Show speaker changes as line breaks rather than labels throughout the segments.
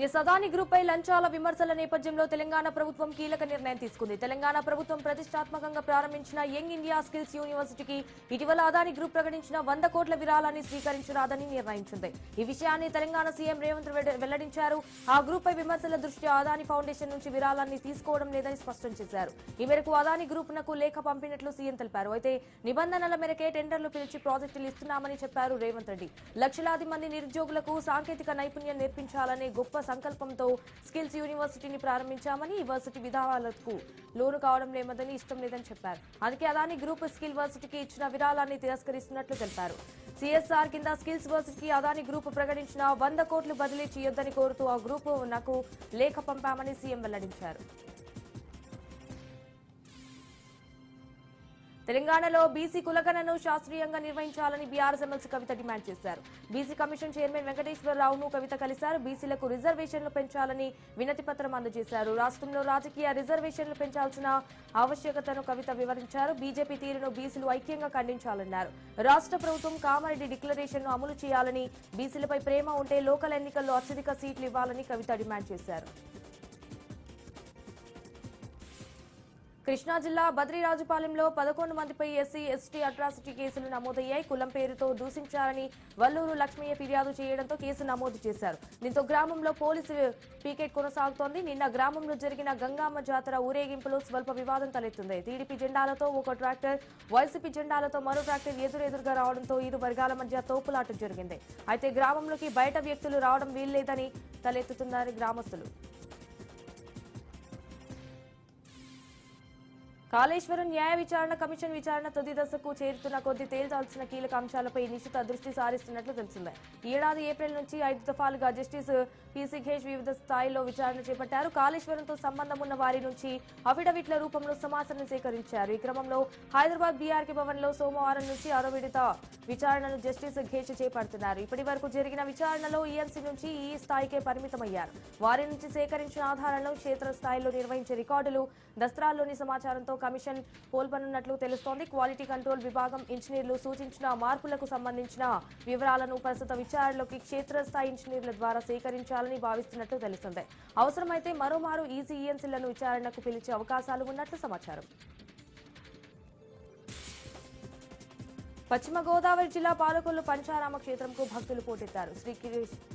ఈ సదాని గ్రూప్ పై లంచాల విమర్శల నేపథ్యంలో తెలంగాణ ప్రభుత్వం కీలక నిర్ణయం తీసుకుంది. తెలంగాణ ప్రభుత్వం ప్రతిష్టాత్మకంగా ప్రారంభించిన యంగ్ ఇండియా స్కిల్స్ యూనివర్సిటీకి ఇటీవల అదాని గ్రూప్ ప్రకటించిన వంద కోట్ల విరాళాన్ని స్వీకరించరాదని నిర్ణయించింది. ఈ విషయాన్ని తెలంగాణ సీఎం రేవంత్ రెడ్డి వెల్లడించారు. ఆ గ్రూప్ పై విమర్శల దృష్ట్యా అదాని ఫౌండేషన్ నుంచి విరాళాన్ని తీసుకోవడం లేదని స్పష్టం చేశారు. ఈ మేరకు అదాని గ్రూప్ నకు లేఖ పంపినట్లు సీఎం తెలిపారు. అయితే నిబంధనల మేరకే టెండర్లు పిలిచి ప్రాజెక్టులు ఇస్తున్నామని చెప్పారు రేవంత్ రెడ్డి. లక్షలాది మంది నిరుద్యోగులకు సాంకేతిక నైపుణ్యం నేర్పించాలనే గొప్ప సంకల్పంతో స్కిల్స్ యూనివర్సిటీని ప్రారంభించామని ఈ వర్సిటీ విధానాలకు లోను కావడం లేమదని ఇష్టం లేదని చెప్పారు. అందుకే అదాని గ్రూప్ స్కిల్ వర్సిటీకి ఇచ్చిన విరాళాన్ని తిరస్కరిస్తున్నట్లు తెలిపారు. సిఎస్ఆర్ కింద స్కిల్స్ వర్సిటీకి అదాని గ్రూప్ ప్రకటించిన వంద కోట్లు బదిలీ చేయొద్దని కోరుతూ ఆ గ్రూప్ నాకు లేఖ పంపామని సీఎం వెల్లడించారు. తెలంగాణలో బీసీ కులగణను శాస్త్రీయంగా నిర్వహించాలని బీఆర్ఎస్ ఎమ్మెల్సీ కవిత డిమాండ్ చేశారు. బీసీ కమిషన్ చైర్మన్ వెంకటేశ్వరరావును కవిత కలిశారు. బీసీలకు రిజర్వేషన్లు పెంచాలని వినతి పత్రం అందజేశారు. రాష్ట్రంలో రాజకీయ రిజర్వేషన్లు పెంచాల్సిన ఆవశ్యకతను కవిత వివరించారు. బీజేపీ తీరును బీసీలు ఐక్యంగా ఖండించాలన్నారు. రాష్ట్ర ప్రభుత్వం కామారెడ్డి డిక్లరేషన్ను అమలు చేయాలని బీసీలపై ప్రేమ ఉంటే లోకల్ ఎన్నికల్లో అత్యధిక సీట్లు ఇవ్వాలని కవిత డిమాండ్ చేశారు. కృష్ణా జిల్లా బద్రీరాజుపాలెంలో పదకొండు మందిపై ఎస్సీ ఎస్టీ అట్రాసిటీ కేసులు నమోదయ్యాయి. కులం పేరుతో దూషించారని వల్లూరు లక్ష్మయ్య ఫిర్యాదు చేయడంతో కేసు నమోదు చేశారు. దీంతో గ్రామంలో పోలీసు పీకెట్ కొనసాగుతోంది. నిన్న గ్రామంలో జరిగిన గంగామ్మ జాతర ఊరేగింపులో స్వల్ప వివాదం తలెత్తుంది. టీడీపీ జెండాలతో ఒక ట్రాక్టర్ వైసీపీ జెండాలతో మరో ట్రాక్టర్ ఎదురెదురుగా రావడంతో ఇరు వర్గాల మధ్య తోపులాట జరిగింది. అయితే గ్రామంలోకి బయట వ్యక్తులు రావడం వీల్లేదని తలెత్తుతున్నారు గ్రామస్తులు. కాళేశ్వరం న్యాయ విచారణ కమిషన్ విచారణ తుది దశకు చేరుతున్న కొద్ది తేల్చాల్సిన కీలక అంశాలపై నిశ్చిత దృష్టి సారిస్తున్నట్లు తెలిసింది. ఏడాది ఏప్రిల్ నుంచి ఐదు దఫాలుగా జస్టిస్ పీసీ వివిధ స్థాయిలో విచారణ చేపట్టారు. కాళేశ్వరంతో సంబంధం ఉన్న వారి నుంచి అఫిడవిట్ల రూపంలో సమాచారం సేకరించారు. ఈ క్రమంలో హైదరాబాద్ బీఆర్కే భవన్లో సోమవారం నుంచి ఆరో విడత విచారణను జస్టిస్ ఘేష్ చేపడుతున్నారు. ఇప్పటి వరకు జరిగిన విచారణలో ఈఎంసీ నుంచి ఈ స్థాయికే పరిమితమయ్యారు. వారి నుంచి సేకరించిన ఆధారాలను క్షేత్ర స్థాయిలో నిర్వహించే రికార్డులు దస్త్రాల్లోని సమాచారంతో కమిషన్ పోల్పనున్నట్లు తెలుస్తోంది. క్వాలిటీ కంట్రోల్ విభాగం ఇంజనీర్లు సూచించిన మార్పులకు సంబంధించిన వివరాలను ప్రస్తుత విచారణలోకి క్షేత్రస్థాయి ఇంజనీర్ల ద్వారా సేకరించాలని భావిస్తున్నట్లు తెలుస్తుంది. అవసరమైతే మరోమారు ఈజీఎన్సీలను విచారణకు పిలిచే అవకాశాలు ఉన్నట్లు సమాచారం. పశ్చిమ గోదావరి జిల్లా పాలకొల్లు పంచారామ క్షేత్రంకు భక్తులు పోటెత్తారు. శ్రీ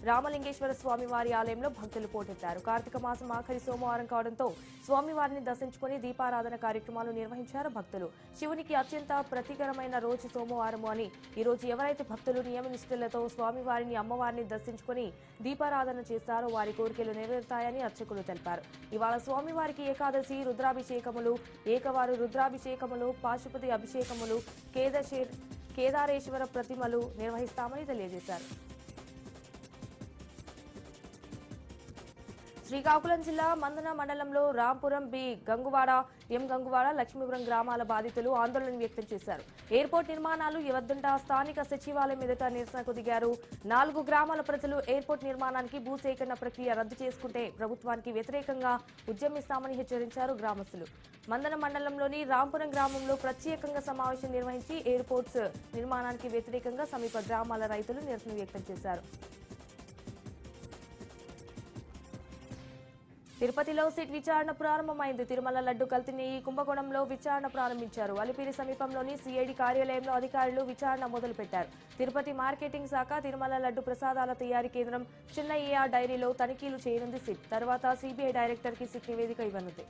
రామలింగేశ్వర స్వామి వారి ఆలయంలో భక్తులు పోటెత్తారు. కార్తీక మాసం ఆఖరి సోమవారం కావడంతో స్వామివారిని దర్శించుకుని దీపారాధన కార్యక్రమాలు నిర్వహించారు భక్తులు. శివునికి అత్యంత ప్రతికరమైన రోజు సోమవారం అని ఈ రోజు ఎవరైతే భక్తులు నియమనిష్ఠులతో స్వామివారిని అమ్మవారిని దర్శించుకుని దీపారాధన చేస్తారో వారి కోరికలు నెరవేరుతాయని అర్చకులు తెలిపారు. ఇవాళ స్వామివారికి ఏకాదశి రుద్రాభిషేకములు ఏకవారు రుద్రాభిషేకములు పాశుపతి అభిషేకములు కేదశే కేదారేశ్వర ప్రతిమలు నిర్వహిస్తామని తెలియజేశారు. శ్రీకాకుళం జిల్లా మందన మండలంలో రాంపురం బి గంగువాడ ఎం గంగువాడ లక్ష్మీపురం గ్రామాల బాధితులు ఆందోళన వ్యక్తం చేశారు. ఎయిర్పోర్ట్ నిర్మాణాలు వద్దంట స్థానిక సచివాలయం ఎదుట నిరసనకు దిగారు నాలుగు గ్రామాల ప్రజలు ఎయిర్పోర్ట్ నిర్మాణానికి భూసేకరణ ప్రక్రియ రద్దు చేసుకుంటే ప్రభుత్వానికి వ్యతిరేకంగా ఉద్యమిస్తామని హెచ్చరించారు గ్రామస్తులు. మందన మండలంలోని రాంపురం గ్రామంలో ప్రత్యేకంగా సమావేశం నిర్వహించి ఎయిర్పోర్ట్స్ నిర్మాణానికి వ్యతిరేకంగా సమీప గ్రామాల రైతులు నిరసన వ్యక్తం చేశారు. తిరుపతిలో సిట్ విచారణ ప్రారంభమైంది. తిరుమల లడ్డు కల్తీని కుంభకోణంలో విచారణ ప్రారంభించారు. అలిపిరి సమీపంలోని సిఐడి కార్యాలయంలో అధికారులు విచారణ మొదలుపెట్టారు. తిరుపతి మార్కెటింగ్ శాఖ తిరుమల లడ్డు ప్రసాదాల తయారీ కేంద్రం చిన్నయ్య డైరీలో తనిఖీలు చేయనుంది. సిట్ తర్వాత సిబిఐ డైరెక్టర్కి సిట్ నివేదిక ఇవ్వనుంది.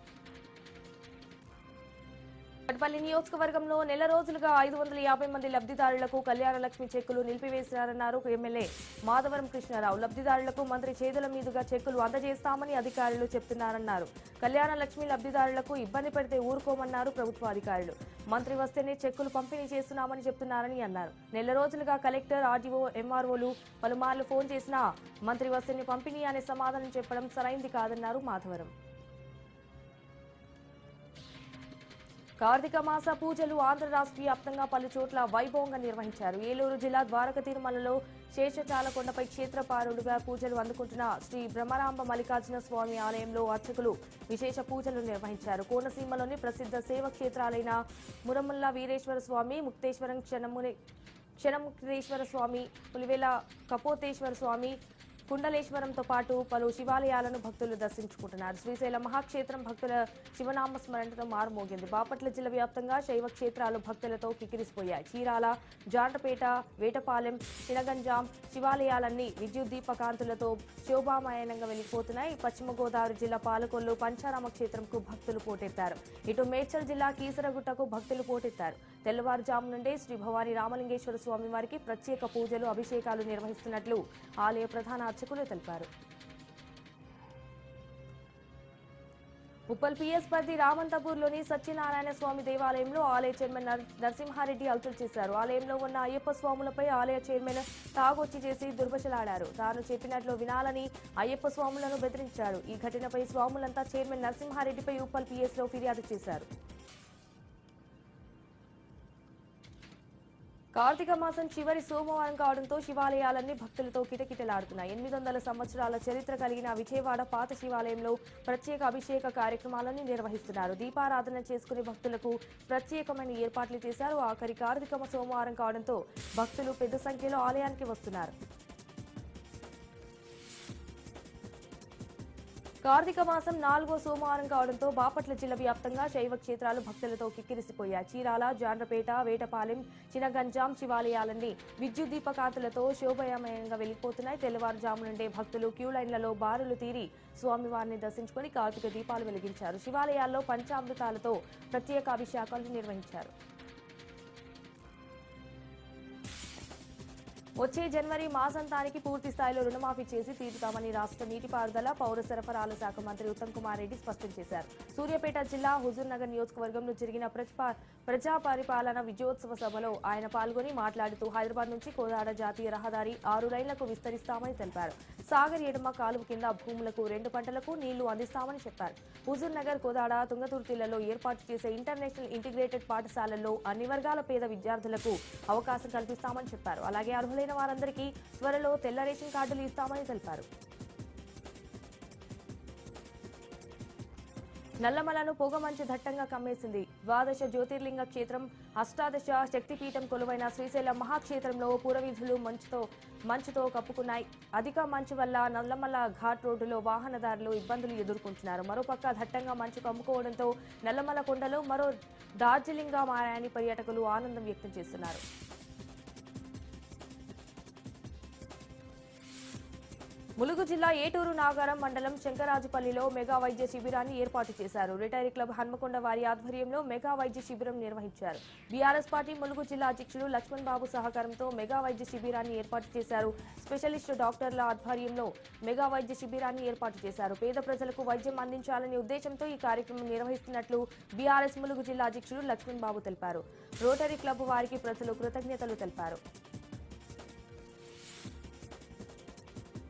కట్పల్లి నియోజకవర్గంలో నెల రోజులుగా ఐదు వందల యాభై మంది లబ్ధిదారులకు కళ్యాణ లక్ష్మి చెక్కులు నిలిపివేశారన్నారు ఎమ్మెల్యే మాధవరం కృష్ణారావు. లబ్ధిదారులకు మంత్రి చేతుల మీదుగా చెక్కులు అందజేస్తామని అధికారులు చెప్తున్నారన్నారు. కళ్యాణ లక్ష్మి లబ్ధిదారులకు ఇబ్బంది పెడితే ఊరుకోమన్నారు ప్రభుత్వ అధికారులు. మంత్రి వస్తేనే చెక్కులు పంపిణీ చేస్తున్నామని చెప్తున్నారని అన్నారు. నెల రోజులుగా కలెక్టర్ ఆర్డీఓ ఎంఆర్ఓలు పలుమార్లు ఫోన్ చేసినా మంత్రి వస్తేనే పంపిణీ అనే సమాధానం చెప్పడం సరైంది కాదన్నారు మాధవరం. కార్తీక మాస పూజలు ఆంధ్ర రాష్ట్ర వ్యాప్తంగా పలు చోట్ల వైభవంగా నిర్వహించారు. ఏలూరు జిల్లా ద్వారక తిరుమలలో శేషచాలకొండపై క్షేత్రపారులుగా పూజలు అందుకుంటున్న శ్రీ బ్రహ్మరాంబ మల్లికార్జున స్వామి ఆలయంలో అర్చకులు విశేష పూజలు నిర్వహించారు. కోనసీమలోని ప్రసిద్ధ సేవ క్షేత్రాలైన మురముల్ల వీరేశ్వర స్వామి ముక్తేశ్వరం క్షణముని క్షణముక్తేశ్వర స్వామి పులివేల కపోతేశ్వర స్వామి కుండలేశ్వరంతో పాటు పలు శివాలయాలను భక్తులు దర్శించుకుంటున్నారు. శ్రీశైలం మహాక్షేత్రం భక్తుల శివనామ స్మరణతో మారుమోగింది. బాపట్ల జిల్లా వ్యాప్తంగా శైవ క్షేత్రాలు భక్తులతో కిక్కిరిసిపోయాయి. చీరాల జాంటపేట వేటపాలెం చినగంజాం శివాలయాలన్నీ విద్యుత్ దీపకాంతులతో శోభామయనంగా వెలిగిపోతున్నాయి. పశ్చిమ గోదావరి జిల్లా పాలకొల్లు పంచారామ క్షేత్రంకు భక్తులు పోటెత్తారు. ఇటు మేడ్చల్ జిల్లా కీసరగుట్టకు భక్తులు పోటెత్తారు. తెల్లవారుజాము నుండే శ్రీ భవానీ రామలింగేశ్వర స్వామి వారికి ప్రత్యేక పూజలు అభిషేకాలు నిర్వహిస్తున్నట్లు ఆలయ ప్రధాన అర్చకులు తెలిపారు. ఉప్పల్ పిఎస్ పరిధి రామంతపూర్లోని సత్యనారాయణ స్వామి దేవాలయంలో ఆలయ చైర్మన్ నరసింహారెడ్డి అల్తులు చేశారు. ఆలయంలో ఉన్న అయ్యప్ప స్వాములపై ఆలయ చైర్మన్ తాగొచ్చి చేసి దుర్భశలాడారు. తాను చెప్పినట్లు వినాలని అయ్యప్ప స్వాములను బెదిరించారు. ఈ ఘటనపై స్వాములంతా చైర్మన్ నరసింహారెడ్డిపై ఉప్పల్ పిఎస్లో ఫిర్యాదు చేశారు. కార్తీక మాసం చివరి సోమవారం కావడంతో శివాలయాలన్నీ భక్తులతో కిటకిటలాడుతున్నాయి. ఎనిమిది వందల సంవత్సరాల చరిత్ర కలిగిన విజయవాడ పాత శివాలయంలో ప్రత్యేక అభిషేక కార్యక్రమాలను నిర్వహిస్తున్నారు. దీపారాధన చేసుకునే భక్తులకు ప్రత్యేకమైన ఏర్పాట్లు చేశారు. ఆఖరి కార్తీక సోమవారం కావడంతో భక్తులు పెద్ద సంఖ్యలో ఆలయానికి వస్తున్నారు. కార్తీక మాసం నాలుగో సోమవారం కావడంతో బాపట్ల జిల్లా వ్యాప్తంగా శైవ క్షేత్రాలు భక్తులతో కిక్కిరిసిపోయాయి. చీరాల జాండ్రపేట వేటపాలెం చినగంజాం శివాలయాలన్నీ విద్యుత్ దీపకాంతులతో శోభయమయంగా వెళ్ళిపోతున్నాయి తెల్లవారుజాము నుండే భక్తులు క్యూ లైన్లలో బారులు తీరి స్వామివారిని దర్శించుకుని కార్తీక దీపాలు వెలిగించారు. శివాలయాల్లో పంచామృతాలతో ప్రత్యేక అభిషేకాలు నిర్వహించారు. వచ్చే జనవరి మాసంతానికి పూర్తి స్థాయిలో రుణమాఫీ చేసి తీరుతామని రాష్ట్ర నీటిపారుదల పౌర సరఫరాల శాఖ మంత్రి ఉత్తమ్ కుమార్ రెడ్డి స్పష్టం చేశారు. సూర్యాపేట జిల్లా హుజూర్ నగర్ నియోజకవర్గంలో జరిగిన ప్రజా పరిపాలన విజయోత్సవ సభలో ఆయన పాల్గొని మాట్లాడుతూ హైదరాబాద్ నుంచి కోదాడ జాతీయ రహదారి ఆరు లైన్లకు విస్తరిస్తామని తెలిపారు. సాగర్ ఎడమ కాలువ కింద భూములకు రెండు పంటలకు నీళ్ళు అందిస్తామని చెప్పారు. హుజూర్ నగర్ కోదాడ తుంగతుర్తిలలో ఏర్పాటు చేసే ఇంటర్నేషనల్ ఇంటిగ్రేటెడ్ పాఠశాలల్లో అన్ని వర్గాల పేద విద్యార్థులకు అవకాశం కల్పిస్తామని చెప్పారు. అలాగే అర్హులైన వారందరికీ త్వరలో తెల్ల రేషన్ కార్డులు ఇస్తామని తెలిపారు. నల్లమలను పొగమంచు దట్టంగా కమ్మేసింది ద్వాదశ జ్యోతిర్లింగ క్షేత్రం. అష్టాదశ శక్తిపీఠం కొలువైన శ్రీశైలం మహాక్షేత్రంలో పురవీధులు మంచుతో మంచుతో కప్పుకున్నాయి. అధిక మంచు వల్ల నల్లమల ఘాట్ రోడ్డులో వాహనదారులు ఇబ్బందులు ఎదుర్కొంటున్నారు. మరోపక్క దట్టంగా మంచు కమ్ముకోవడంతో నల్లమల కొండలు మరో డార్జిలింగ్గా మారాయని పర్యాటకులు ఆనందం వ్యక్తం చేస్తున్నారు. ములుగు జిల్లా ఏటూరు నాగారం మండలం శంకరాజుపల్లిలో మెగా వైద్య శిబిరాన్ని ఏర్పాటు చేశారు. రిటైరీ క్లబ్ హన్మకొండ వారి ఆధ్వర్యంలో మెగా వైద్య శిబిరం నిర్వహించారు. బీఆర్ఎస్ పార్టీ ములుగు జిల్లా అధ్యక్షుడు లక్ష్మణ్ బాబు సహకారంతో మెగా వైద్య శిబిరాన్ని ఏర్పాటు చేశారు. స్పెషలిస్ట్ డాక్టర్ల ఆధ్వర్యంలో మెగా వైద్య శిబిరాన్ని ఏర్పాటు చేశారు. పేద ప్రజలకు వైద్యం అందించాలనే ఉద్దేశంతో ఈ కార్యక్రమం నిర్వహిస్తున్నట్లు బీఆర్ఎస్ ములుగు జిల్లా అధ్యక్షుడు లక్ష్మణ్ బాబు తెలిపారు. రోటరీ క్లబ్ వారికి ప్రజలు కృతజ్ఞతలు తెలిపారు.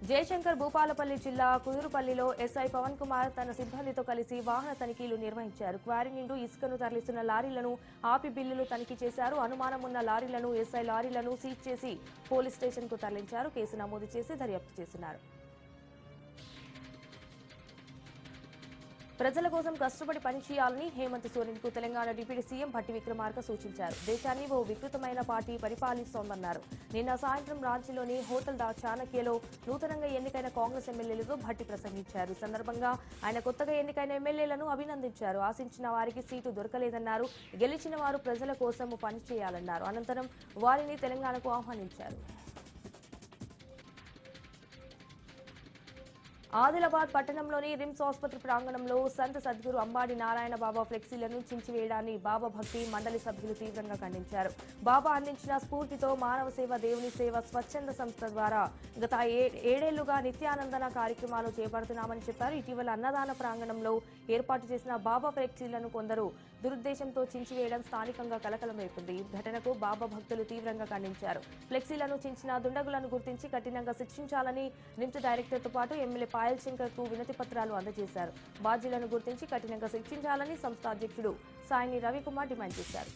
జయశంకర్ భూపాలపల్లి జిల్లా కుదురుపల్లిలో ఎస్ఐ పవన్ కుమార్ తన సిబ్బందితో కలిసి వాహన తనిఖీలు నిర్వహించారు. క్వారీ నుండి ఇసుకను తరలిస్తున్న లారీలను ఆపి బిల్లులు తనిఖీ చేశారు. అనుమానం ఉన్న లారీలను ఎస్ఐ లారీలను సీజ్ చేసి పోలీస్ స్టేషన్కు తరలించారు. కేసు నమోదు చేసి దర్యాప్తు చేస్తున్నారు. ప్రజల కోసం కష్టపడి పనిచేయాలని హేమంత్ సోరెన్కు తెలంగాణ డిప్యూటీ సీఎం భట్టి విక్రమార్క సూచించారు. దేశాన్ని ఓ వికృతమైన పార్టీ పరిపాలిస్తోందన్నారు. నిన్న సాయంత్రం రాంచీలోని హోటల్ దా చాణక్యలో నూతనంగా ఎన్నికైన కాంగ్రెస్ ఎమ్మెల్యేలతో భట్టి ప్రసంగించారు. సందర్భంగా ఆయన కొత్తగా ఎన్నికైన ఎమ్మెల్యేలను అభినందించారు. ఆశించిన వారికి సీటు దొరకలేదన్నారు. గెలిచిన వారు ప్రజల కోసం పనిచేయాలన్నారు అనంతరం వారిని తెలంగాణకు ఆహ్వానించారు. ఆదిలాబాద్ పట్టణంలోని రిమ్స్ ఆసుపత్రి ప్రాంగణంలో సంత సద్గురు అంబాడి నారాయణ బాబా ఫ్లెక్సీలను చించివేయడాన్ని బాబా భక్తి మండలి సభ్యులు తీవ్రంగా ఖండించారు. బాబా అందించిన స్ఫూర్తితో మానవ సేవ దేవుని సేవ స్వచ్ఛంద సంస్థ ద్వారా గత ఏ- ఏడేళ్ళుగా నిత్యానందన కార్యక్రమాలు చేపడుతున్నామని చెప్పారు. ఇటీవల అన్నదాన ప్రాంగణంలో ఏర్పాటు చేసిన బాబా ఫ్లెక్సీలను కొందరు దురుద్దేశంతో చించివేయడం స్థానికంగా కలకలం రేపింది. ఈ ఘటనకు బాబా భక్తులు తీవ్రంగా ఖండించారు. ఫ్లెక్సీలను చించిన దుండగులను గుర్తించి కఠినంగా శిక్షించాలని రిమ్స్ డైరెక్టర్తో పాటు ఎమ్మెల్యే పాయల్ శంకర్కు వినతి పత్రాలు అందజేశారు. బాధ్యులను గుర్తించి కఠినంగా శిక్షించాలని సంస్థ అధ్యక్షుడు సాయిని రవికుమార్ డిమాండ్ చేశారు.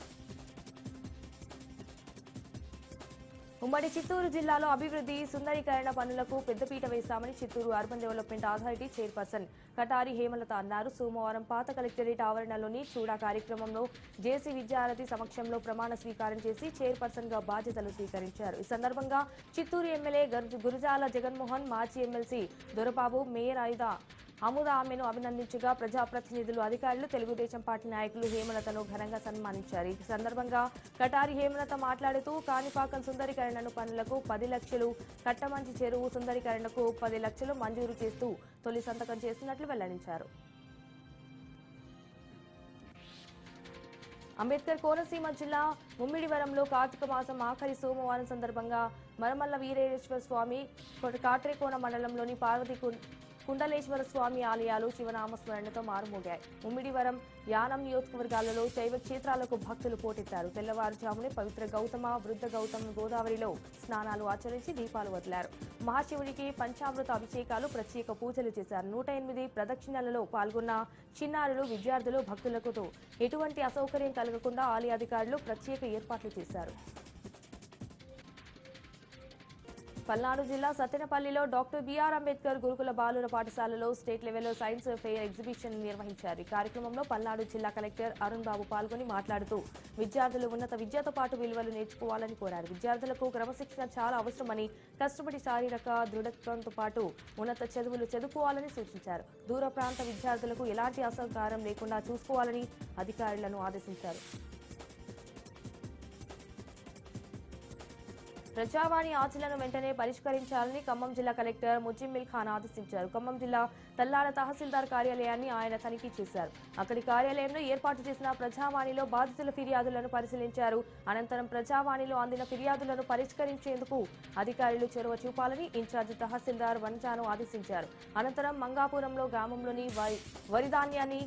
ఉమ్మడి చిత్తూరు జిల్లాలో అభివృద్ధి సుందరీకరణ పనులకు పెద్దపీట వేస్తామని Chittoor urban development authority chairperson Katari Hemalatha అన్నారు. సోమవారం పాత కలెక్టరేట్ ఆవరణలోని చూడా కార్యక్రమంలో జేసీ విద్యారథి సమక్షంలో ప్రమాణ స్వీకారం చేసి చైర్పర్సన్గా బాధ్యతలు స్వీకరించారు. ఈ సందర్భంగా చిత్తూరు ఎమ్మెల్యే గురుజాల జగన్మోహన్ మాజీ ఎమ్మెల్సీ దొరబాబు మేయర్ ఐదా అముద ఆమెను అభినందించగా ప్రజాప్రతినిధులు అధికారులు తెలుగుదేశం పార్టీ నాయకులు హేమలతను ఘనంగా సన్మానించారు. ఈ సందర్భంగా కటారి హేమలత మాట్లాడుతూ కాణిపాకం సుందరీకరణను పనులకు పది లక్షలు కట్టమంచి చెరువు సుందరీకరణకు పది లక్షలు మంజూరు చేస్తూ తొలి సంతకం చేస్తున్నట్లు వెల్లడించారు. అంబేద్కర్ కోనసీమ జిల్లా ముమ్మిడివరంలో కార్తీక మాసం ఆఖరి సోమవారం సందర్భంగా మరమల్ల వీరేశ్వర స్వామి కాట్రేకోన మండలంలోని పార్వతి కు- కుండలేశ్వర స్వామి ఆలయాలు శివనామస్మరణతో మారుమోగాయి. ముమ్మిడివరం యానం నియోజకవర్గాలలో శైవ క్షేత్రాలకు భక్తులు పోటెత్తారు. తెల్లవారుజామునే పవిత్ర గౌతమ వృద్ధ గౌతమ గోదావరిలో స్నానాలు ఆచరించి దీపాలు వదిలారు. మహాశివుడికి పంచామృత అభిషేకాలు ప్రత్యేక పూజలు చేశారు. నూట ఎనిమిది ప్రదక్షిణలలో పాల్గొన్న చిన్నారులు విద్యార్థులు భక్తులకు ఎటువంటి అసౌకర్యం కలగకుండా ఆలయ అధికారులు ప్రత్యేక ఏర్పాట్లు చేశారు. పల్నాడు జిల్లా సత్తెనపల్లిలో డాక్టర్ బిఆర్ అంబేద్కర్ గురుకుల బాలుర పాఠశాలలో స్టేట్ లెవెల్లో సైన్స్ ఫెయిర్ ఎగ్జిబిషన్ నిర్వహించారు. ఈ కార్యక్రమంలో పల్నాడు జిల్లా కలెక్టర్ అరుణ్ బాబు పాల్గొని మాట్లాడుతూ విద్యార్థులు ఉన్నత విద్యతో పాటు విలువలు నేర్చుకోవాలని కోరారు. విద్యార్థులకు క్రమశిక్షణ చాలా అవసరమని కష్టపడి శారీరక దృఢత్వంతో పాటు ఉన్నత చదువులు చదువుకోవాలని సూచించారు. దూర ప్రాంత విద్యార్థులకు ఎలాంటి అసహకారం లేకుండా చూసుకోవాలని అధికారులను ఆదేశించారు. ప్రజావాణి ఆచరణను వెంటనే పరిష్కరించాలని ఖమ్మం జిల్లా కలెక్టర్ ముజిమ్మిల్ ఖాన్ ఆదేశించారు. ఖమ్మం జిల్లా తల్లాడ తహసీల్దార్ కార్యాలయాన్ని ఆయన తనిఖీ చేశారు. అక్కడి కార్యాలయంలో ఏర్పాటు చేసిన ప్రజావాణిలో బాధితుల ఫిర్యాదులను పరిశీలించారు. అనంతరం ప్రజావాణిలో అందిన ఫిర్యాదులను పరిష్కరించేందుకు అధికారులు చొరవ చూపాలని ఇన్ఛార్జి తహసీల్దార్ వనజాను ఆదేశించారు. అనంతరం మంగాపురంలో గ్రామంలోని వరి ధాన్యాన్ని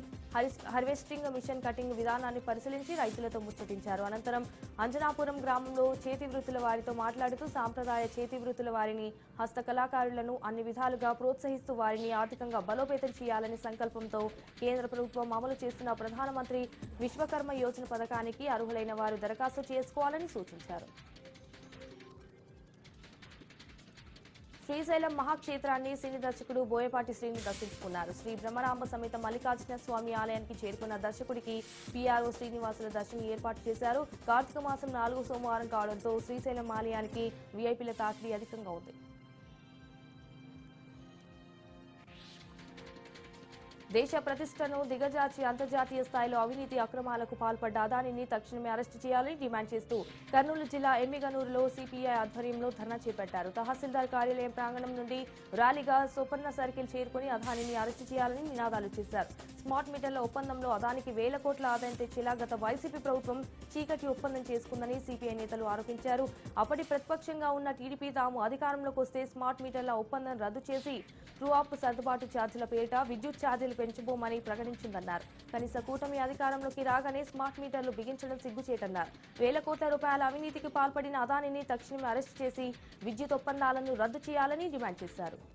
హార్వెస్టింగ్ మిషన్ కటింగ్ విధానాన్ని పరిశీలించి రైతులతో ముచ్చటించారు. అనంతరం అంజనాపురం గ్రామంలో చేతి వృత్తుల వారితో మాట్లాడుతూ సాంప్రదాయ చేతి వృత్తుల వారిని హస్తకళాకారులను అన్ని విధాలుగా ప్రోత్సహిస్తూ వారిని ఆర్థికంగా బలోపేతం చేయాలనే సంకల్పంతో కేంద్ర ప్రభుత్వం అమలు చేస్తున్న ప్రధానమంత్రి విశ్వకర్మ యోజన పథకానికి అర్హులైన వారు దరఖాస్తు చేసుకోవాలని సూచించారు. శ్రీశైలం మహాక్షేత్రాన్ని సినీ దర్శకుడు బోయపాటి శ్రీని దర్శించుకున్నారు. శ్రీ బ్రహ్మరాంబ సమేత మల్లికార్జున స్వామి ఆలయానికి చేరుకున్న దర్శకుడికి పీఆర్ఓ శ్రీనివాసుల దర్శనం ఏర్పాటు చేశారు. కార్తీక మాసం నాలుగో సోమవారం కావడంతో శ్రీశైలం ఆలయానికి వీఐపీల తాకిడి అధికంగా ఉంది. దేశ ప్రతిష్టను దిగజార్చి అంతర్జాతీయ స్థాయిలో అవినీతి అక్రమాలకు పాల్పడ్డ అదానిని తక్షణమే అరెస్టు చేయాలని డిమాండ్ చేస్తూ కర్నూలు జిల్లా ఎమ్మిగనూరులో సిపిఐ ఆధ్వర్యంలో ధర్నా చేపట్టారు. తహసీల్దార్ కార్యాలయం ప్రాంగణం నుండి ర్యాలీగా సుపర్ణ సర్కిల్ చేరుకుని అదానిని అరెస్టు చేయాలని నినాదాలు చేశారు. స్మార్ట్ మీటర్ల ఒప్పందంలో అదానికి వేల కోట్ల ఆదాయం తెచ్చేలా గత వైసీపీ ప్రభుత్వం చీకటి ఒప్పందం చేసుకుందని సిపిఐ నేతలు ఆరోపించారు. అప్పటి ప్రతిపక్షంగా ఉన్న టీడీపీ తాము అధికారంలోకి వస్తే స్మార్ట్ మీటర్ల ఒప్పందం రద్దు చేసి ట్రూ ఆప్ సర్దుబాటు ఛార్జీల పేరిట విద్యుత్ ఛార్జీలు పెంచబోమని ప్రకటించిందన్నారు. కనీస కూటమి అధికారంలోకి రాగానే స్మార్ట్ మీటర్లు బిగించడం సిగ్గుచేటన్నారు. వేల కోట్ల రూపాయల అవినీతికి పాల్పడిన అదానిని తక్షణమే అరెస్టు చేసి విద్యుత్ ఒప్పందాలను రద్దు చేయాలని డిమాండ్ చేశారు.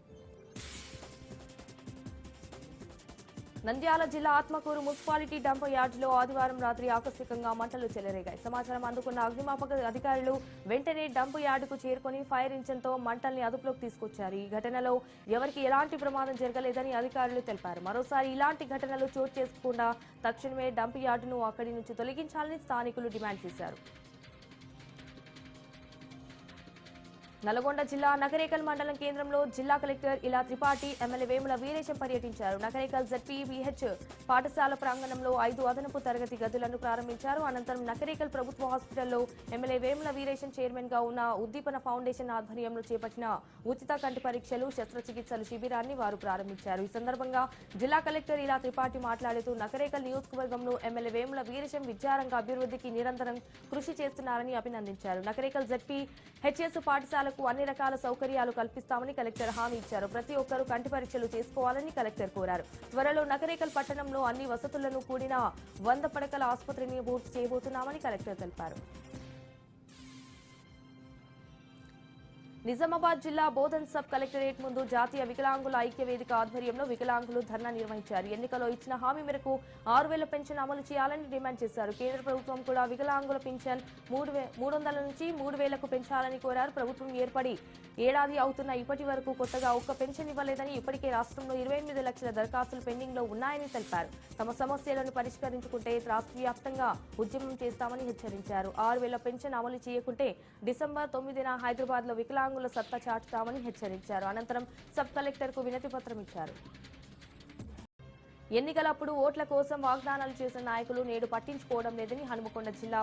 నంద్యాల జిల్లా ఆత్మకూరు మున్సిపాలిటీ డంప్ యార్డులో ఆదివారం రాత్రి ఆకస్మికంగా మంటలు చెలరేగాయి. సమాచారం అందుకున్న అగ్నిమాపక అధికారులు వెంటనే డంప్ యార్డుకు చేరుకొని ఫైర్ ఇంజన్తో మంటల్ని అదుపులోకి తీసుకొచ్చారు. ఈ ఘటనలో ఎవరికి ఎలాంటి ప్రమాదం జరగలేదని అధికారులు తెలిపారు. మరోసారి ఇలాంటి ఘటనలు చోటు చేసుకోకుండా తక్షణమే డంప్ యార్డును అక్కడి నుంచి తొలగించాలని స్థానికులు డిమాండ్ చేశారు. నల్గొండ జిల్లా నగరేకల్ మండలం కేంద్రంలో జిల్లా కలెక్టర్ ఇలా త్రిపాఠి ఎమ్మెల్యే వేముల వీరేశం పర్యటించారు. నగరేకల్ జడ్పీవీహెచ్ పాఠశాల ప్రాంగణంలో ఐదు అదనపు తరగతి గదులను ప్రారంభించారు. అనంతరం నకరేకల్ ప్రభుత్వ హాస్పిటల్లో ఎమ్మెల్యే వేముల వీరేశం చైర్మన్గా ఉన్న ఉద్దీపన ఫౌండేషన్ ఆధ్వర్యంలో చేపట్టిన ఉచిత కంటి పరీక్షలు శస్త్రచికిత్సలు శిబిరాన్ని వారు ప్రారంభించారు. ఈ సందర్భంగా జిల్లా కలెక్టర్ ఇలా త్రిపాఠి మాట్లాడుతూ నకరేకల్ నియోజకవర్గంలో ఎమ్మెల్యే వేముల వీరేశం విద్యారంగ అభివృద్ధికి నిరంతరం కృషి చేస్తున్నారని అభినందించారు. నకరేకల్ జడ్పీ హెచ్ఎస్ పాఠశాలకు అన్ని రకాల సౌకర్యాలు కల్పిస్తామని కలెక్టర్ హామీ ఇచ్చారు. ప్రతి ఒక్కరూ కంటి పరీక్షలు చేసుకోవాలని కలెక్టర్ కోరారు. త్వరలో నకరేకల్ పట్టణంలో అన్ని వసతులను కూడిన వంద పడకల ఆసుపత్రిని పూర్తి చేయబోతున్నామని కలెక్టర్ తెలిపారు. నిజామాబాద్ జిల్లా బోధన్ సబ్ కలెక్టరేట్ ముందు జాతీయ వికలాంగుల ఐక్య వేదిక ఆధ్వర్యంలో వికలాంగులు ధర్నా నిర్వహించారు. ఎన్నికలో ఇచ్చిన హామీ మేరకు ఆరు వేల పెన్షన్ అమలు చేయాలని డిమాండ్ చేశారు. కేంద్ర ప్రభుత్వం కూడా వికలాంగుల పెన్షన్ మూడు మూడు వందల నుంచి మూడు వేలకు పెంచాలని కోరారు. ప్రభుత్వం ఏర్పడి ఏడాది అవుతున్న ఇప్పటి వరకు కొత్తగా ఒక్క పెన్షన్ ఇవ్వలేదని ఇప్పటికే రాష్ట్రంలో ఇరవై ఎనిమిది లక్షల దరఖాస్తులు పెండింగ్లో ఉన్నాయని తెలిపారు. తమ సమస్యలను పరిష్కరించుకుంటే రాష్ట్ర వ్యాప్తంగా ఉద్యమం చేస్తామని హెచ్చరించారు. ఆరు వేల పెన్షన్ అమలు చేయకుంటే డిసెంబర్ తొమ్మిదిన హైదరాబాద్లో వికలాంగుల సత్తా చాటుతామని హెచ్చరించారు. అనంతరం సబ్ కలెక్టర్కు వినతి పత్రం ఇచ్చారు. ఎన్నికలప్పుడు ఓట్ల కోసం వాగ్దానాలు చేసిన నాయకులు నేడు పట్టించుకోవడం లేదని హనుమకొండ జిల్లా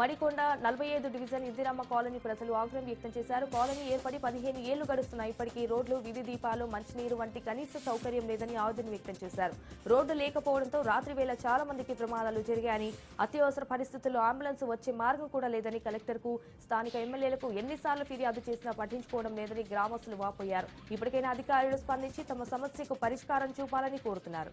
మణికొండ నలభై ఐదు డివిజన్ ఇందిరమ్మ కాలనీ ప్రజలు ఆగ్రహం వ్యక్తం చేశారు. కాలనీ ఏర్పడి పదిహేను ఏళ్ళు గడుస్తున్నాయి. ఇప్పటికీ రోడ్లు వీధి దీపాలు మంచినీరు వంటి కనీస సౌకర్యం లేదని ఆవేదన వ్యక్తం చేశారు. రోడ్డు లేకపోవడంతో రాత్రి వేళ చాలా మందికి ప్రమాదాలు జరిగాయని అత్యవసర పరిస్థితుల్లో అంబులెన్స్ వచ్చే మార్గం కూడా లేదని కలెక్టర్కు స్థానిక ఎమ్మెల్యేలకు ఎన్నిసార్లు ఫిర్యాదు చేసినా పట్టించుకోవడం లేదని గ్రామస్తులు వాపోయారు. ఇప్పటికైనా అధికారులు స్పందించి తమ సమస్యకు పరిష్కారం చూపాలని కోరుతున్నారు.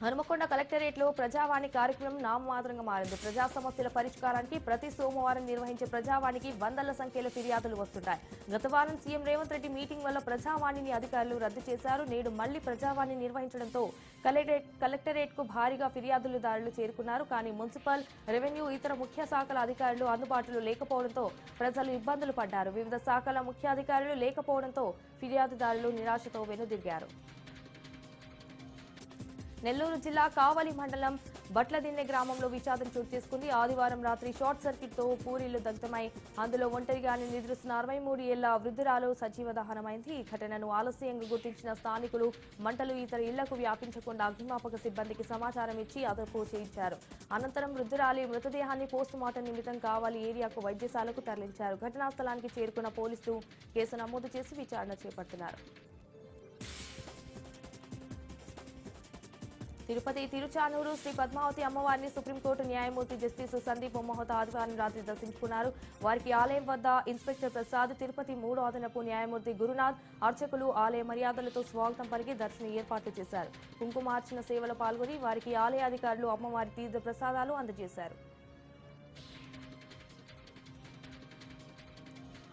హనుమకొండ కలెక్టరేట్లో ప్రజావాణి కార్యక్రమం నామమాత్రంగా మారింది. ప్రజా సమస్యల పరిష్కారానికి ప్రతి సోమవారం నిర్వహించే ప్రజావాణికి వందల సంఖ్యలో ఫిర్యాదులు వస్తుంటాయి. గత వారం సీఎం రేవంత్ రెడ్డి మీటింగ్ వల్ల ప్రజావాణిని అధికారులు రద్దు చేశారు. నేడు మళ్ళీ ప్రజావాణి నిర్వహించడంతో కలెక్టరేట్ కలెక్టరేట్కు భారీగా ఫిర్యాదులదారులు చేరుకున్నారు. కానీ మున్సిపల్ రెవెన్యూ ఇతర ముఖ్య శాఖల అధికారులు అందుబాటులో లేకపోవడంతో ప్రజలు ఇబ్బందులు పడ్డారు. వివిధ శాఖల ముఖ్య అధికారులు లేకపోవడంతో ఫిర్యాదుదారులు నిరాశతో వెనుదిరిగారు. నెల్లూరు జిల్లా కావలి మండలం బట్లదిన్నె గ్రామంలో విషాదం చోటు చేసుకుంది. ఆదివారం రాత్రి షార్ట్ సర్క్యూట్తో పూరీలు దగ్ధమై అందులో ఒంటరిగానే నిద్రిస్తున్న అరవై మూడు ఏళ్ళ వృద్ధురాలు సజీవ దహనమైంది ఈ ఘటనను ఆలస్యంగా గుర్తించిన స్థానికులు మంటలు ఇతర ఇళ్ళకు వ్యాపించకుండా అగ్నిమాపక సిబ్బందికి సమాచారం ఇచ్చి అదుపు చేయించారు. అనంతరం వృద్ధురాలి మృతదేహాన్ని పోస్టుమార్టం నిమిత్తం కావాలి ఏరియాకు వైద్యశాలకు తరలించారు. ఘటనా స్థలానికి చేరుకున్న పోలీసులు కేసు నమోదు చేసి విచారణ చేపడుతున్నారు. తిరుపతి తిరుచానూరు శ్రీ పద్మావతి అమ్మవారిని సుప్రీంకోర్టు న్యాయమూర్తి జస్టిస్ సందీప్ మోహతా ఆదివారం రాత్రి దర్శించుకున్నారు. వారికి ఆలయం వద్ద ఇన్స్పెక్టర్ ప్రసాద్ తిరుపతి మూడో అదనపు న్యాయమూర్తి గురునాథ్ అర్చకులు ఆలయ మర్యాదలతో స్వాగతం పలికి దర్శన ఏర్పాట్లు చేశారు. కుంకుమార్చన సేవలో పాల్గొని వారికి ఆలయ అధికారులు అమ్మవారి తీర్థ ప్రసాదాలు అందజేశారు.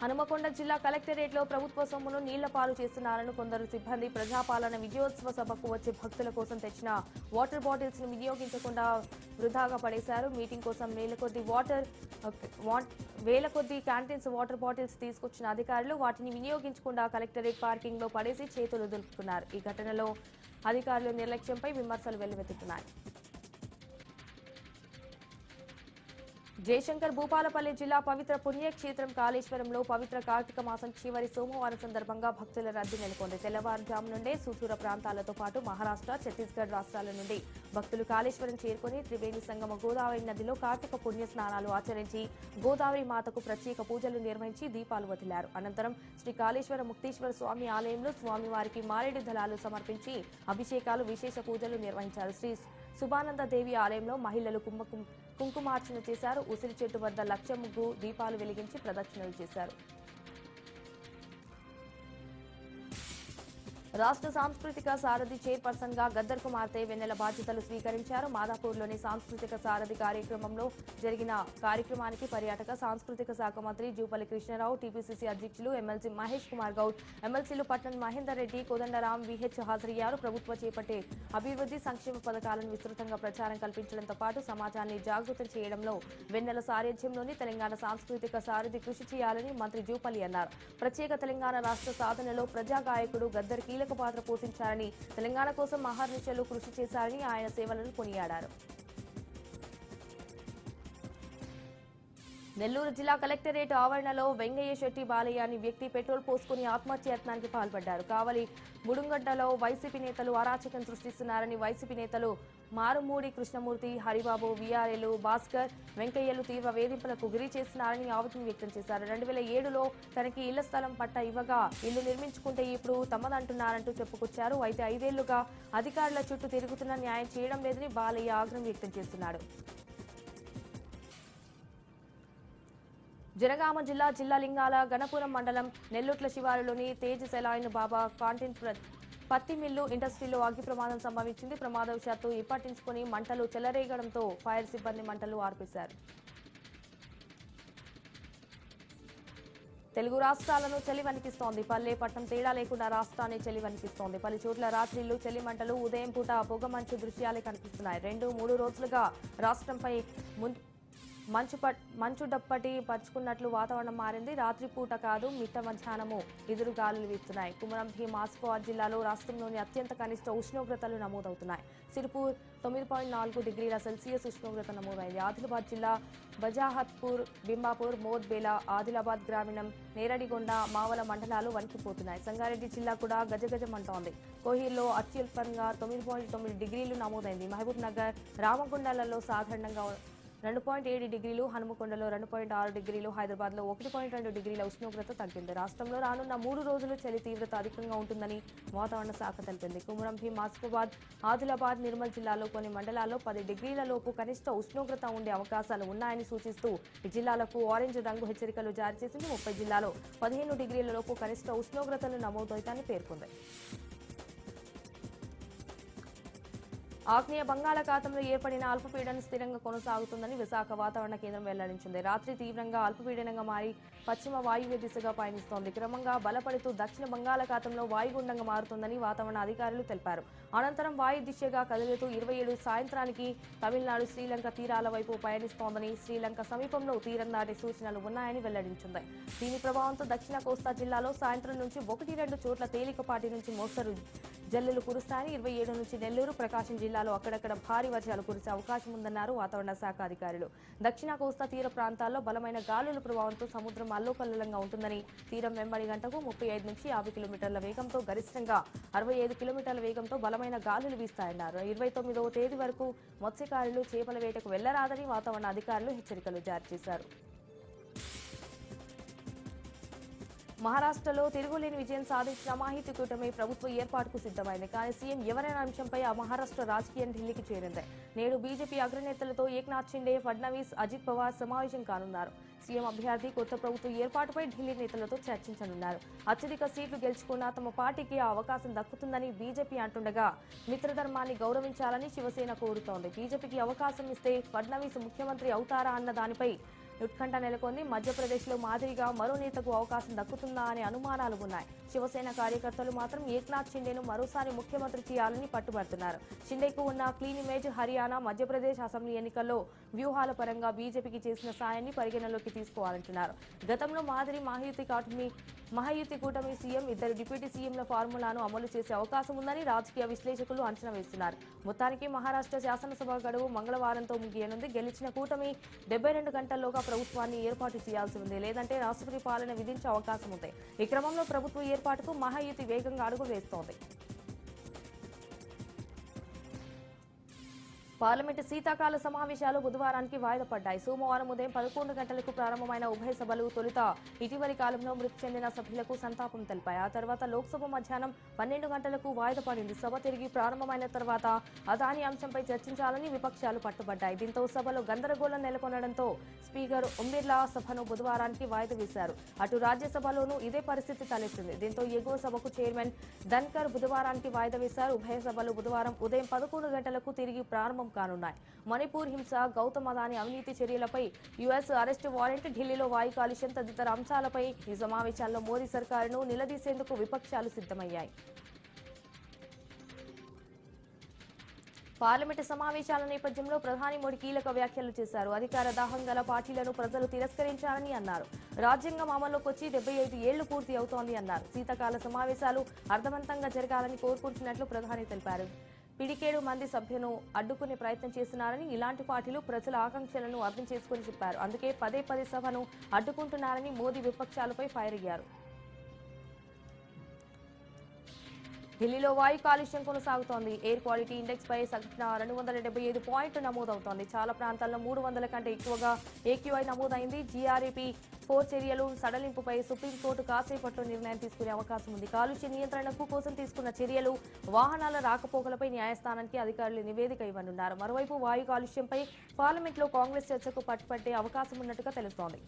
హనుమకొండ జిల్లా కలెక్టరేట్లో ప్రభుత్వ సొమ్మును నీళ్ళ పాలు చేస్తున్నారని కొందరు సిబ్బంది ప్రజాపాలన విజయోత్సవ సభకు వచ్చే భక్తుల కోసం తెచ్చిన వాటర్ బాటిల్స్ను వినియోగించకుండా వృధాగా పడేశారు. మీటింగ్ కోసం వేల కొద్ది వాటర్ వేల కొద్ది క్యాంటీన్స్ వాటర్ బాటిల్స్ తీసుకొచ్చిన అధికారులు వాటిని వినియోగించకుండా కలెక్టరేట్ పార్కింగ్లో పడేసి చేతులు దులుపుకున్నారు ఈ ఘటనలో అధికారుల నిర్లక్ష్యంపై విమర్శలు వెల్లువెత్తుతున్నాయి. జయశంకర్ భూపాలపల్లి జిల్లా పవిత్ర పుణ్యక్షేత్రం కాళేశ్వరంలో పవిత్ర కార్తీక మాసం చివరి సోమవారం సందర్భంగా భక్తుల రద్దీ నెలకొంది. తెల్లవారుజాము నుండే సుదూర ప్రాంతాలతో పాటు మహారాష్ట్ర ఛత్తీస్గఢ్ రాష్ట్రాల నుండి భక్తులు కాళేశ్వరం చేరుకుని త్రివేణి సంగమ గోదావరి నదిలో కార్తీక పుణ్య స్నానాలు ఆచరించి గోదావరి మాతకు ప్రత్యేక పూజలు నిర్వహించి దీపాలు వదిలారు. అనంతరం శ్రీ కాళేశ్వర ముక్తేశ్వర స్వామి ఆలయంలో స్వామివారికి మారేడు దళాలు సమర్పించి అభిషేకాలు విశేష పూజలు నిర్వహించారు. శ్రీ సుబానంద దేవి ఆలయంలో మహిళలు కుంభ కుంకుమార్చన చేశారు. ఉసిరి చెట్టు వద్ద లక్ష ముగ్గు దీపాలు వెలిగించి ప్రదక్షిణలు చేశారు. రాష్ట్ర సాంస్కృతిక సారథి చైర్పర్సన్గా గద్దర్ కుమార్తె వెన్నెల బాధ్యతలు స్వీకరించారు. మాదాపూర్లోని సాంస్కృతిక సారథి కార్యక్రమంలో జరిగిన కార్యక్రమానికి పర్యాటక సాంస్కృతిక శాఖ మంత్రి జూపల్లి కృష్ణారావు టీపీసీసీ అధ్యక్షులు ఎమ్మెల్సీ మహేష్ కుమార్ గౌడ్ ఎమ్మెల్సీలు పట్నం మహేందర్ రెడ్డి కోదండరాం విహెచ్ హాజరయ్యారు. ప్రభుత్వ చేపట్టే అభివృద్ధి సంక్షేమ పథకాలను విస్తృతంగా ప్రచారం కల్పించడంతో పాటు సమాజాన్ని జాగృతం చేయడంలో వెన్నెల సారథ్యంలోని తెలంగాణ సాంస్కృతిక సారథి కృషి చేయాలని మంత్రి జూపల్లి అన్నారు. ప్రత్యేక తెలంగాణ రాష్ట్ర సాధనలో ప్రజా గాయకుడు గద్దర్ కీలక పాత్ర పోషించారని తెలంగాణ కోసం మహర్నిశలు కృషి చేశారని ఆయన సేవలను కొనియాడారు. నెల్లూరు జిల్లా కలెక్టరేట్ ఆవరణలో వెంగయ్య శెట్టి బాలయ్య అనే వ్యక్తి పెట్రోల్ పోసుకుని ఆత్మహత్యత్నానికి పాల్పడ్డారు. కావలి ముడుంగడ్డలో వైసీపీ నేతలు అరాచకం సృష్టిస్తున్నారని వైసీపీ నేతలు మారుమూడి కృష్ణమూర్తి హరిబాబు వీఆర్ఏలు భాస్కర్ వెంకయ్యలు తీవ్ర వేధింపులకు గురి చేస్తున్నారని ఆవేదన వ్యక్తం చేశారు. రెండు వేల ఏడులో తనకి ఇళ్ళ స్థలం పట్ట ఇవ్వగా ఇల్లు నిర్మించుకుంటే ఇప్పుడు తమదంటున్నారంటూ చెప్పుకొచ్చారు. అయితే ఐదేళ్ళుగా అధికారుల చుట్టూ తిరుగుతున్న న్యాయం చేయడం లేదని బాలయ్య ఆగ్రహం వ్యక్తం చేస్తున్నాడు. జనగామ జిల్లా జిల్లా లింగాల గణపురం మండలం నెల్లుట్ల శివారులోని తేజ్ సెలాయిన్ బాబా కాంటెంట్ పత్తి మిల్లు ఇండస్ట్రీలో అగ్ని ప్రమాదం సంభవించింది. ప్రమాదవశాత్తు ఇప్పటించుకుని మంటలు చెలరేగడంతో ఫైర్ సిబ్బంది మంటలు ఆర్పేశారు. తెలుగు రాష్ట్రాలను చలి వణికిస్తోంది పల్లె పట్టణం తేడా లేకుండా రాష్ట్రాన్ని చలి వణికిస్తోంది పలు చోట్ల రాత్రిళ్ళు చలి మంటలు ఉదయం పూట పొగమంచు దృశ్యాలే కనిపిస్తున్నాయి. రెండు మూడు రోజులుగా రాష్ట్రంపై మంచు పట్ మంచు డప్పటి పరుచుకున్నట్లు వాతావరణం మారింది. రాత్రిపూట కాదు మిట్ట మధ్యాహ్నము ఎదురు గాలులు వీస్తున్నాయి. కుమరం భీమ్ ఆసిఫాబాద్ జిల్లాలో రాష్ట్రంలోని అత్యంత కనిష్ట ఉష్ణోగ్రతలు నమోదవుతున్నాయి. సిరిపూర్ తొమ్మిది పాయింట్ నాలుగు డిగ్రీల సెల్సియస్ ఉష్ణోగ్రత నమోదైంది. ఆదిలాబాద్ జిల్లా బజాహత్పూర్ బింబాపూర్ మోద్బేలా ఆదిలాబాద్ గ్రామీణం నేరడిగొండ మావల మండలాలు వణికిపోతున్నాయి. సంగారెడ్డి జిల్లా కూడా గజగజమంటోంది. కోహిర్లో అత్యల్పంగా తొమ్మిది పాయింట్ తొమ్మిది డిగ్రీలు నమోదైంది. మహబూబ్ నగర్ రామగుండాలలో సాధారణంగా రెండు పాయింట్ ఏడు డిగ్రీలు హనుమకొండలో రెండు పాయింట్ ఆరు డిగ్రీలు హైదరాబాద్లో ఒకటి పాయింట్ రెండు డిగ్రీల ఉష్ణోగ్రత తగ్గింది. రాష్ట్రంలో రానున్న మూడు రోజులు చలి తీవ్రత అధికంగా ఉంటుందని వాతావరణ శాఖ తెలిపింది. కుమరం భీం ఆసిఫాబాద్ ఆదిలాబాద్ నిర్మల్ జిల్లాలో కొన్ని మండలాల్లో పది డిగ్రీల లోపు కనిష్ట ఉష్ణోగ్రత ఉండే అవకాశాలు ఉన్నాయని సూచిస్తూ ఈ జిల్లాలకు ఆరెంజ్ రంగు హెచ్చరికలు జారీ చేసింది. ముప్పై జిల్లాలో పదిహేను డిగ్రీల లోపు కనిష్ట ఉష్ణోగ్రతలు నమోదవుతాయని పేర్కొంది. ఆగ్నేయ బంగాళాఖాతంలో ఏర్పడిన అల్పపీడనం స్థిరంగా కొనసాగుతుందని విశాఖ వాతావరణ కేంద్రం వెల్లడించింది. రాత్రి తీవ్రంగా అల్పపీడనంగా మారి పశ్చిమ వాయువ్య దిశగా పయనిస్తోంది. క్రమంగా బలపడుతూ దక్షిణ బంగాళాఖాతంలో వాయుగుండంగా మారుతుందని వాతావరణ అధికారులు తెలిపారు. అనంతరం వాయు దిశగా కదులుతూ ఇరవై ఏడు సాయంత్రానికి తమిళనాడు శ్రీలంక తీరాల వైపు పయనిస్తోందని శ్రీలంక సమీపంలో తీరం దాటే సూచనలు ఉన్నాయని వెల్లడించింది. దీని ప్రభావంతో దక్షిణ కోస్తా జిల్లాలో సాయంత్రం నుంచి ఒకటి రెండు చోట్ల తేలికపాటి నుంచి మోస్తరు జల్లులు కురుస్తాయని ఇరవై ఏడు నుంచి నెల్లూరు ప్రకాశం జిల్లాలో అక్కడక్కడ భారీ వర్షాలు కురిసే అవకాశం ఉందన్నారు వాతావరణ శాఖ అధికారులు. దక్షిణ కోస్తా తీర ప్రాంతాల్లో బలమైన గాలుల ప్రభావంతో సముద్రం అల్లోకల్లోలంగా ఉంటుందని తీరం వెంబడి గంటకు ముప్పై ఐదు నుంచి యాభై కిలోమీటర్ల వేగంతో గరిష్టంగా అరవై ఐదు కిలోమీటర్ల వేగంతో బలమైన గాలులు వీస్తాయన్నారు. ఇరవై తొమ్మిదవ తేదీ వరకు మత్స్యకారులు చేపల వేటకు వెళ్ళరాదని వాతావరణ అధికారులు హెచ్చరికలు జారీ చేశారు. మహారాష్ట్రలో తిరుగులేని విజయం సాధించిన మాహితి కూటమి ప్రభుత్వ ఏర్పాటుకు సిద్ధమైంది. కానీ సీఎం ఎవరైనా అంశంపై ఆ మహారాష్ట్ర రాజకీయం ఢిల్లీకి చేరింది. నేడు బీజేపీ అగ్రనేతలతో ఏక్నాథ్ షిండే ఫడ్నవీస్ అజిత్ పవార్ సమావేశం కానున్నారు. సీఎం అభ్యర్థి కొత్త ప్రభుత్వ ఏర్పాటుపై ఢిల్లీ నేతలతో చర్చించనున్నారు. అత్యధిక సీట్లు గెలుచుకున్న తమ పార్టీకి ఆ అవకాశం దక్కుతుందని బీజేపీ అంటుండగా మిత్రధర్మాన్ని గౌరవించాలని శివసేన కోరుతోంది. బీజేపీకి అవకాశం ఇస్తే ఫడ్నవీస్ ముఖ్యమంత్రి అవుతారా అన్న దానిపై ఉత్కంఠ నెలకొంది. మధ్యప్రదేశ్లో మాదిరిగా మరో నేతకు అవకాశం దక్కుతుందా అనే అనుమానాలు ఉన్నాయి. శివసేన కార్యకర్తలు మాత్రం ఏక్నాథ్ షిండేను మరోసారి ముఖ్యమంత్రి చేయాలని పట్టుబడుతున్నారు. షిండేకు ఉన్న clean image Haryana Madhya Pradesh assembly ఎన్నికల్లో వ్యూహాల పరంగా బీజేపీకి చేసిన సాయాన్ని పరిగణలోకి తీసుకోవాలంటున్నారు. గతంలో మాదిరి మహాయుతి కాటమి మహాయుతి కూటమి సీఎం ఇద్దరు డిప్యూటీ సీఎంల ఫార్ములాను అమలు చేసే అవకాశం ఉందని రాజకీయ విశ్లేషకులు అంచనా వేస్తున్నారు. మొత్తానికి మహారాష్ట్ర శాసనసభ గడువు మంగళవారంతో ముగియనుంది. గెలిచిన కూటమి డెబ్బై రెండు గంటల్లోగా ప్రభుత్వాన్ని ఏర్పాటు చేయాల్సి ఉంది. లేదంటే రాష్ట్రపతి పాలన విధించే అవకాశం ఉంది. ఈ క్రమంలో ప్రభుత్వ ఏర్పాటుకు మహాయుతి వేగంగా అడుగు వేస్తోంది. పార్లమెంటు శీతాకాల సమావేశాలు బుధవారానికి వాయిదా పడ్డాయి. సోమవారం ఉదయం పదకొండు గంటలకు ప్రారంభమైన ఉభయ సభలు తొలుత ఇటీవలి కాలంలో మృతి చెందిన సభ్యులకు సంతాపం తెలిపాయి. ఆ తర్వాత లోక్సభ మధ్యాహ్నం పన్నెండు గంటలకు వాయిదా పడింది. సభ తిరిగి ప్రారంభమైన తర్వాత అదాని అంశంపై చర్చించాలని విపక్షాలు పట్టుబడ్డాయి. దీంతో సభలో గందరగోళం నెలకొనడంతో స్పీకర్ ఓం బిర్లా సభను బుధవారానికి వాయిదా వేశారు. అటు రాజ్యసభలోనూ ఇదే పరిస్థితి తలెత్తింది. దీంతో ఎగువ సభకు చైర్మన్ ధన్కర్ బుధవారానికి వాయిదా వేశారు. ఉభయ సభలు బుధవారం ఉదయం పదకొండు గంటలకు తిరిగి ప్రారంభం కానున్నాయి. మణిపూర్ హింస గౌతమ్ అదాని అవినీతి చర్యలపై యుఎస్ అరెస్టు వారెంట్ ఢిల్లీలో వాయు కాలుష్యం తదితర అంశాలపై ఈ సమావేశాల్లో మోదీ సర్కారును నిలదీసేందుకు విపక్షాలు సిద్ధమయ్యాయి. పార్లమెంటు సమావేశాల నేపథ్యంలో ప్రధాని మోడీ కీలక వ్యాఖ్యలు చేశారు. అధికార దాహం గల పార్టీలను ప్రజలు తిరస్కరించారని అన్నారు. రాజ్యాంగం అమల్లోకి వచ్చి డెబ్బై ఐదు ఏళ్ళు పూర్తి అవుతోంది అన్నారు. శీతకాల సమావేశాలు అర్థవంతంగా జరగాలని కోరుకుంటున్నట్లు ప్రధాని తెలిపారు. పిడికేడు మంది సభ్యులను అడ్డుకునే ప్రయత్నం చేస్తున్నారని ఇలాంటి పార్టీలు ప్రజల ఆకాంక్షలను అర్థం చేసుకుని చెప్పారు. అందుకే పదే పదే సభను అడ్డుకుంటున్నారని మోదీ విపక్షాలపై ఫైర్ అయ్యారు. ఢిల్లీలో వాయు కాలుష్యం కొనసాగుతోంది. ఎయిర్ క్వాలిటీ ఇండెక్స్ పై సగటున రెండు వందల డెబ్బై ఐదు పాయింట్ నమోదవుతోంది. చాలా ప్రాంతాల్లో మూడు వందల కంటే ఎక్కువగా ఏక్యూఐ నమోదైంది. జీఆర్ఏపీ ఫోర్ చర్యలు సడలింపుపై సుప్రీంకోర్టు కాసేపట్లో నిర్ణయం తీసుకునే అవకాశం ఉంది. కాలుష్య నియంత్రణకు కోసం తీసుకున్న చర్యలు వాహనాల రాకపోకలపై న్యాయస్థానానికి అధికారులు నివేదిక ఇవ్వనున్నారు. మరోవైపు వాయు కాలుష్యంపై పార్లమెంట్లో కాంగ్రెస్ చర్చకు పట్టుపట్టే అవకాశం ఉన్నట్టుగా తెలుస్తోంది.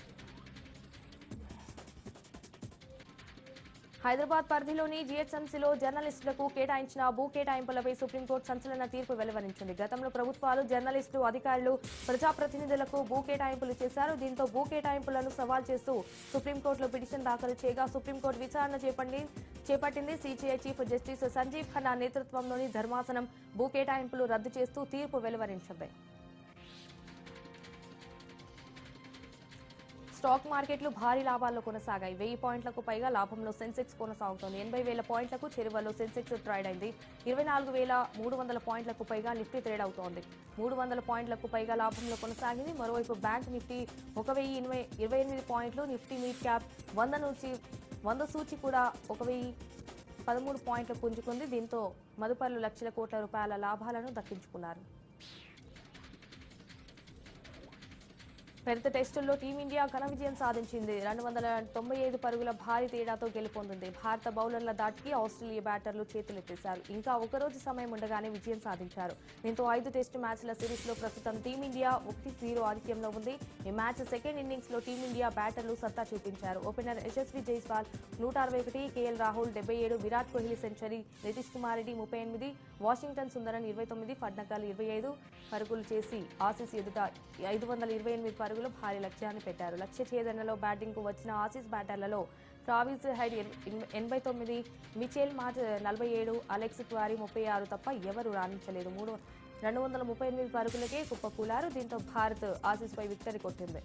హైదరాబాద్ పరిధిలోని జీహెచ్ఎంసీలో జర్నలిస్టులకు కేటాయించిన భూ కేటాయింపులపై సుప్రీంకోర్టు సంచలన తీర్పు వెలువరించింది. గతంలో ప్రభుత్వాలు జర్నలిస్టులు అధికారులు ప్రజాప్రతినిధులకు భూ కేటాయింపులు చేశారు. దీంతో భూ కేటాయింపులను సవాల్ చేస్తూ సుప్రీంకోర్టులో పిటిషన్ దాఖలు చేయగా సుప్రీంకోర్టు విచారణ చేపండి చేపట్టింది CJI chief justice Sanjiv Khanna నేతృత్వంలోని ధర్మాసనం భూ కేటాయింపులు రద్దు చేస్తూ తీర్పు వెలువరించింది. స్టాక్ మార్కెట్లు భారీ లాభాల్లో కొనసాగాయి. వెయ్యి పాయింట్లకు పైగా లాభంలో సెన్సెక్స్ కొనసాగుతోంది. ఎనభై వేల పాయింట్లకు చేరువలో సెన్సెక్స్ ట్రేడ్ అయింది. ఇరవై నాలుగు వేల మూడు వందల పాయింట్లకు పైగా నిఫ్టీ ట్రేడ్ అవుతోంది. మూడు వందల పాయింట్లకు పైగా లాభంలో కొనసాగింది. మరోవైపు బ్యాంక్ నిఫ్టీ ఒక వెయ్యి ఇరవై ఇరవై ఎనిమిది పాయింట్లు నిఫ్టీ మీట్ క్యాప్ వంద నుంచి వంద సూచి కూడా ఒక వెయ్యి పదమూడు పాయింట్లు పుంజుకుంది. దీంతో మదుపర్లు లక్షల కోట్ల రూపాయల లాభాలను దక్కించుకున్నారు. పెద్ద టెస్టుల్లో టీమిండియా ఘన విజయం సాధించింది. రెండు వందల తొంభై ఐదు పరుగుల భారీ తేడాతో గెలుపొందింది. భారత బౌలర్ల దాటికి ఆస్ట్రేలియా బ్యాటర్లు చేతులెత్తేశారు. ఇంకా ఒక రోజు సమయం ఉండగానే విజయం సాధించారు. దీంతో ఐదు టెస్టు మ్యాచ్ల సిరీస్లో ప్రస్తుతం టీమిండియా ఒకటి జీరో ఆధిక్యంలో ఉంది. ఈ మ్యాచ్ సెకండ్ ఇన్నింగ్స్లో టీమిండియా బ్యాటర్లు సత్తా చూపించారు. ఓపెనర్ యశస్వి జైస్వాల్ నూట అరవై ఒకటి కేఎల్ రాహుల్ డెబ్బై ఏడు విరాట్ కోహ్లీ సెంచరీ నితీష్ కుమార్ రెడ్డి ముప్పై ఎనిమిది వాషింగ్టన్ సుందరన్ ఇరవై తొమ్మిది ఫడ్నకాల్ ఇరవై ఐదు పరుగులు చేసి ఆసీస్ ఎదుట ఐదు వందల ఇరవై ఎనిమిది పరుగులు భారీ లక్ష్యాన్ని పెట్టారు. లక్ష్య ఛేదనలో బ్యాటింగ్కు వచ్చిన ఆసీస్ బ్యాటర్లలో ట్రావిల్స్ హైడ్ ఎనభై తొమ్మిది మిచేల్ మార్చ్ నలభై ఏడు అలెక్స్ క్వారీ ముప్పై ఆరు తప్ప ఎవరు రాణించలేదు. మూడు రెండు వందల ముప్పై ఎనిమిది పరుగులకే కుప్పకూలారు. దీంతో భారత్ ఆసీస్ పై విక్టరీ కొట్టింది.